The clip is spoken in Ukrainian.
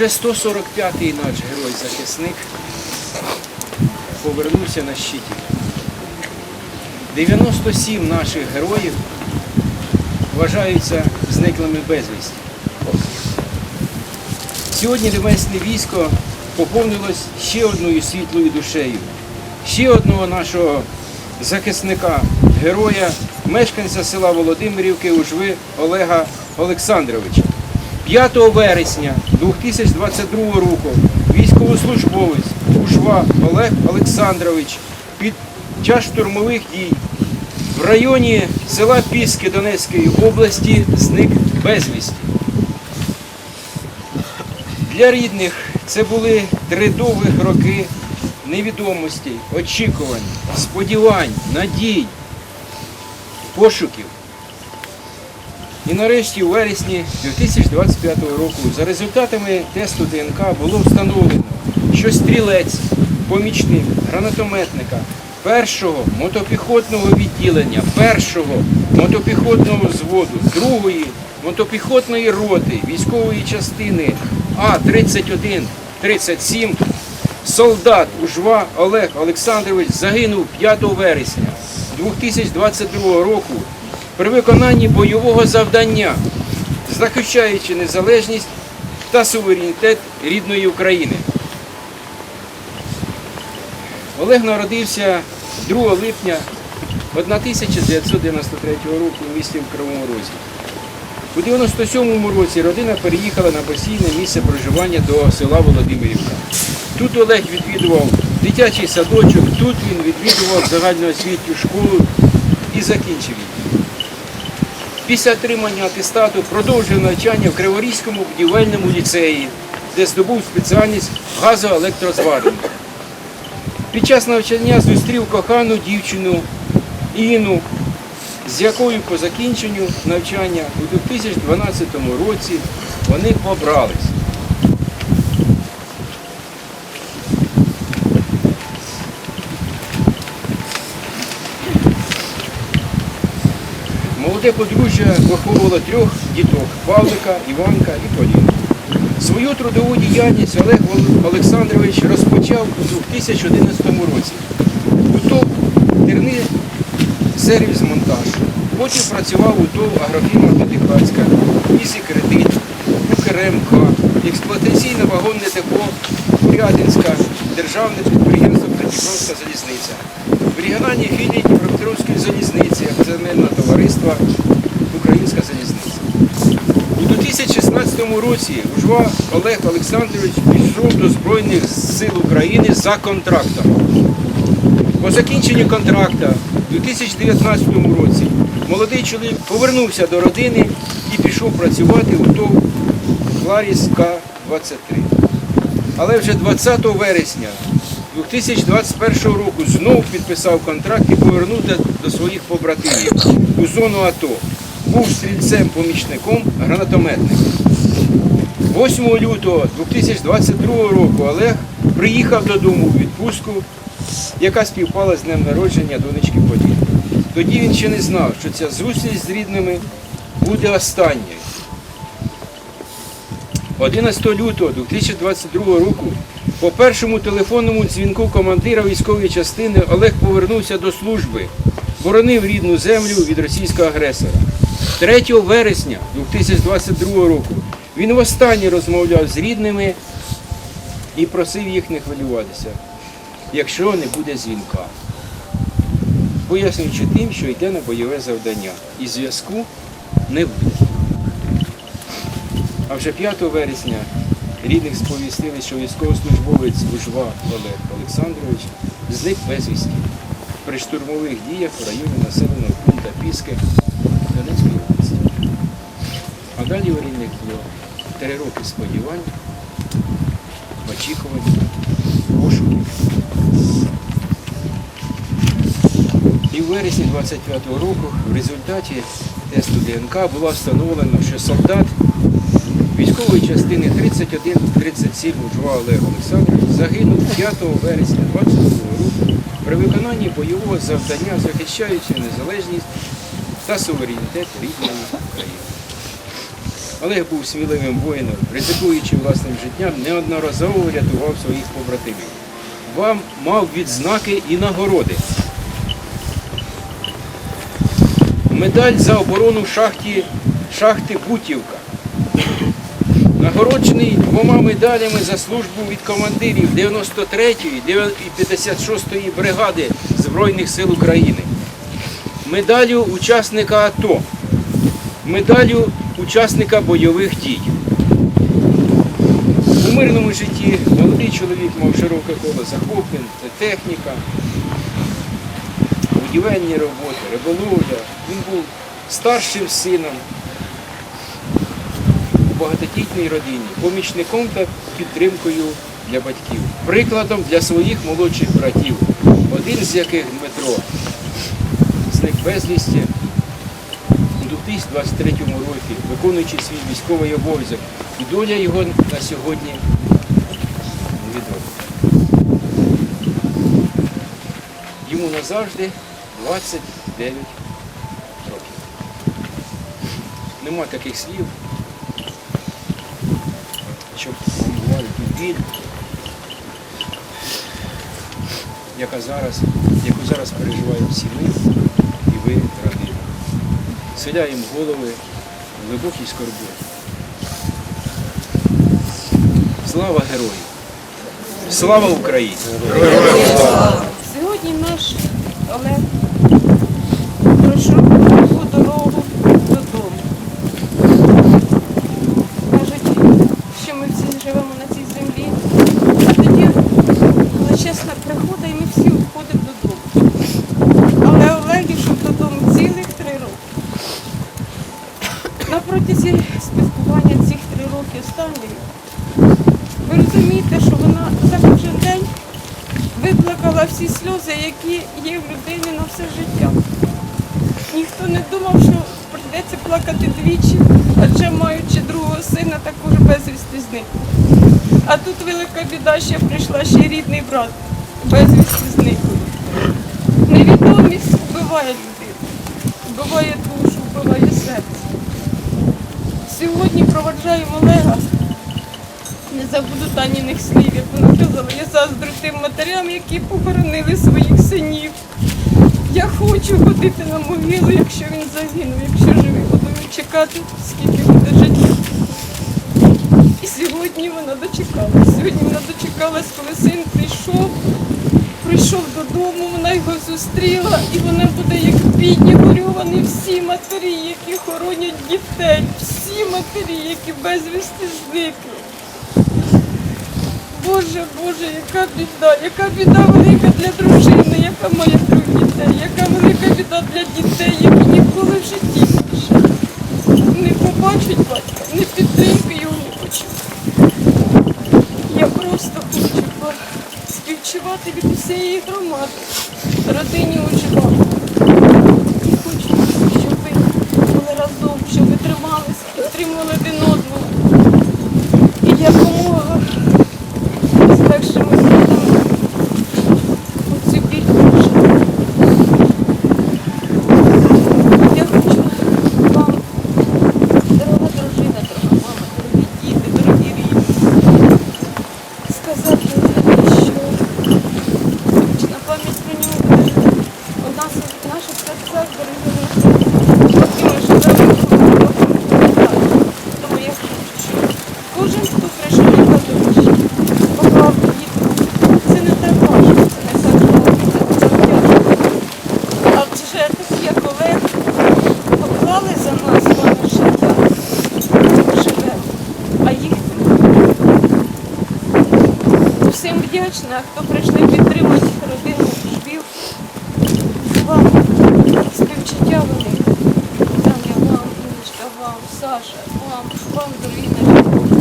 Уже 145-й наш герой-захисник повернувся на щиті. 97 наших героїв вважаються зниклими безвісті. Сьогодні ремесне військо поповнилось ще одною світлою душею, ще одного нашого захисника, героя, мешканця села Володимирівки Ужви Олега Олександровича. 5 вересня 2022 року військовослужбовець Ужва Олег Олександрович під час штурмових дій в районі села Піски Донецької області зник безвісті. Для рідних це були три довгих роки невідомості, очікувань, сподівань, надій, пошуків. І нарешті у вересні 2025 року за результатами тесту ДНК було встановлено, що стрілець, помічник гранатометника першого мотопіхотного відділення, першого мотопіхотного взводу, другої мотопіхотної роти військової частини А-31-37 солдат Ужва Олег Олександрович загинув 5 вересня 2022 року при виконанні бойового завдання, захищаючи незалежність та суверенітет рідної України. Олег народився 2 липня 1993 року у місті в Кривому Розі. У 97-му році родина переїхала на постійне місце проживання до села Володимирівка. Тут Олег відвідував дитячий садочок, тут він відвідував загальноосвітню школу і закінчив її. Після отримання атестату продовжив навчання в Криворізькому будівельному ліцеї, де здобув спеціальність газоелектрозварення. Під час навчання зустрів кохану дівчину Іну, з якою по закінченню навчання у 2012 році вони побрались. Молоде подружжя виховувало трьох діток Павлика, Іванка і Поліну. Свою трудову діяльність Олег Олександрович розпочав у 2011 році. У ТОВ Терни сервіс монтаж. Потім працював у ТОВ Агрофірма П'ятихатська, Ізі Кредит, УКРМК, експлуатаційне вагонне депо Курятинська, державне підприємство Придніпровська залізниця. В регіональній філії Дніпропетровської залізниці акціонерного товариства Українська залізниця. У 2016 році Ужва Олег Олександрович пішов до Збройних сил України за контрактом. По закінченню контракта у 2019 році молодий чоловік повернувся до родини і пішов працювати у ТОВ Кларіс К-23. Але вже 20 вересня 2021 року знов підписав контракт і повернув до- своїх побратимів у зону АТО. Був стрільцем-помічником гранатометника. 8 лютого 2022 року Олег приїхав додому у відпустку, яка співпала з днем народження донечки Поліни. Тоді він ще не знав, що ця зустріч з рідними буде останньою. 11 лютого 2022 року по першому телефонному дзвінку командира військової частини Олег повернувся до служби, боронив рідну землю від російського агресора. 3 вересня 2022 року він востаннє розмовляв з рідними і просив їх не хвилюватися, якщо не буде дзвінка. Пояснюючи тим, що йде на бойове завдання. І зв'язку не буде. А вже 5 вересня рідних сповістили, що військовослужбовець Ужва Олег Олександрович зник безвісті при штурмових діях у районі населеного пункту Піски Донецької області. А далі у рідних було три роки сподівань, очікувань, пошуків. І в вересні 25-го року в результаті тесту ДНК було встановлено, що солдат військової частини 31-37 Ужва Олег Олександрович загинув 5 вересня 22 року при виконанні бойового завдання, захищаючи незалежність та суверенітет рідної України. Олег був сміливим воїном, ризикуючи власним життям, неодноразово рятував своїх побратимів. Вам мав відзнаки і нагороди. Медаль за оборону шахті, шахти Бутівка. Нагороджений двома медалями за службу від командирів 93-ї і 56-ї бригади Збройних сил України. Медалю учасника АТО. Медалю учасника бойових дій. У мирному житті молодий чоловік мав широке коло захоплень, це техніка, будівельні роботи, риболовля. Він був старшим сином багатодітній родині, помічником та підтримкою для батьків, прикладом для своїх молодших братів, один з яких Дмитро зник безвісті у 2023 році, виконуючи свій військовий обов'язок. І доля його на сьогодні невідома. Йому назавжди 29 років. Нема таких слів, щоб формували ту біль, яка зараз, яку зараз переживають всі ми і ви, родина. Селяємо голови в глибокій скорботі. Слава герою! Слава Україні! Сьогодні наш Олег пройшов таку дорогу додому. Кажуть, що ми всі живемо на цій землі. А тоді, коли чесно приходить, ми всі входимо додому. Але Олег йшов додому цілих три роки. На протязі спілкування цих три роки останньої, ви розумієте, що вона за кожен день виплакала всі сльози, які є в людині на все життя. Ніхто не думав, що прийдеться плакати двічі, адже маючи другого сина, також безвісти зник. А тут велика біда, ще прийшла ще рідний брат, безвісти зниклий. Невідомість вбиває людину, вбиває душу, вбиває серце. Сьогодні проваджаємо Олега. Не забуду Таніних слів, як вона казала, я заздрю тим матерям, які похоронили своїх синів. Я хочу ходити на могилу, якщо він загинув, якщо живий, буду чекати, скільки буде життя. І сьогодні вона дочекалась. Сьогодні вона дочекалась, коли син прийшов, прийшов додому, вона його зустріла, і вона буде як бідні горювані всі матері, які хоронять дітей, всі матері, які безвісти зникли. Боже, Боже, яка біда, яка біда велика для дружини, яка має трьох дітей, яка велика біда для дітей, які ніколи в житті не побачать батька, не підтримки його не. Я просто хочу співчувати від усієї громади, родині уживати. І хочу, щоб ви були разом, щоб ви трималися, підтримували один одного. І якомога з легшими силами оцю біль пережити. Я хочу вам, дорога дружина, дорога мама, дорогі діти, дорогі рідні, сказати, що на пам'ять про нього буде у нас в наших серцях бережемо. Поки ми живемо, поки ми пам'ятаємо. Тому я хочу, щоб кожен, хто прийшов на кладовище, поклав квіти. Це не так важко, це не так довго, це не так тяжко. А вже такі, як Олег, поклали за нас ваше життя. Ми живемо, а їх немає. Всім вдячна, хто прийшли підтримати родину жбів. Вам співчуття велике. Таня, вам, Іночка, вам, Саша, вам, вам, дорогі наші.